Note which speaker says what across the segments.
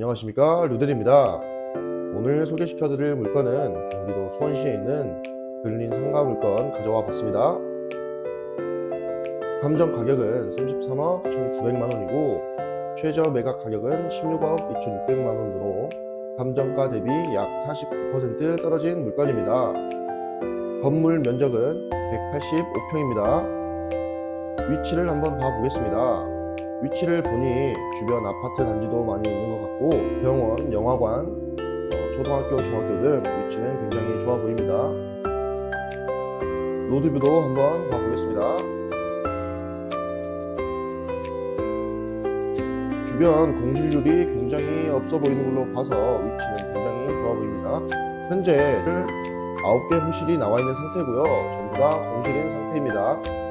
Speaker 1: 안녕하십니까 루델입니다. 오늘 소개시켜드릴 물건은 경기도 수원시에 있는 근린 상가 물건 가져와 봤습니다. 감정 가격은 33억 1,900만 원이고 최저 매각 가격은 16억 2,600만 원으로 감정가 대비 약 49% 떨어진 물건입니다. 건물 면적은 185평입니다. 위치를 한번 봐보겠습니다. 위치를 보니 주변 아파트 단지도 많이 있는 것 같고 병원, 영화관, 어, 초등학교, 중학교 등 위치는 굉장히 좋아 보입니다. 로드뷰도 한번 봐보겠습니다. 주변 공실률이 굉장히 없어 보이는 걸로 봐서 위치는 굉장히 좋아 보입니다. 현재 9개 호실이 나와 있는 상태고요. 전부 다 공실인 상태입니다.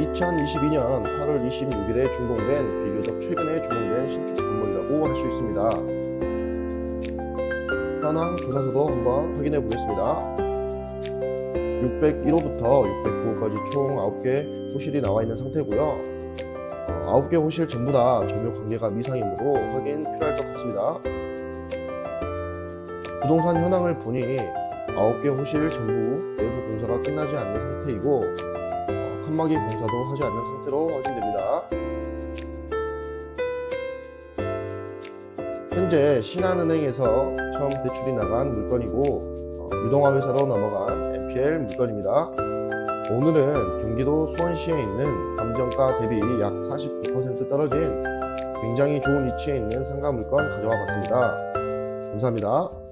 Speaker 1: 2022년 8월 26일에 준공된 비교적 최근에 준공된 신축 건물이라고 할 수 있습니다. 현황 조사서도 한번 확인해 보겠습니다. 601호부터 609호까지 총 9개 호실이 나와 있는 상태고요. 어, 9개 호실 전부 다 점유 관계가 미상이므로 확인 필요할 것 같습니다. 부동산 현황을 보니 9개 호실 전부 내부 공사가 끝나지 않는 상태이고 어, 칸막이 공사도 하지 않는 상태로 확인됩니다. 현재 신한은행에서 처음 대출이 나간 물건이고 어, 유동화 회사로 넘어간 NPL 물건입니다. 오늘은 경기도 수원시에 있는 감정가 대비 약 49% 떨어진 굉장히 좋은 위치에 있는 상가 물건 가져와 봤습니다. 감사합니다.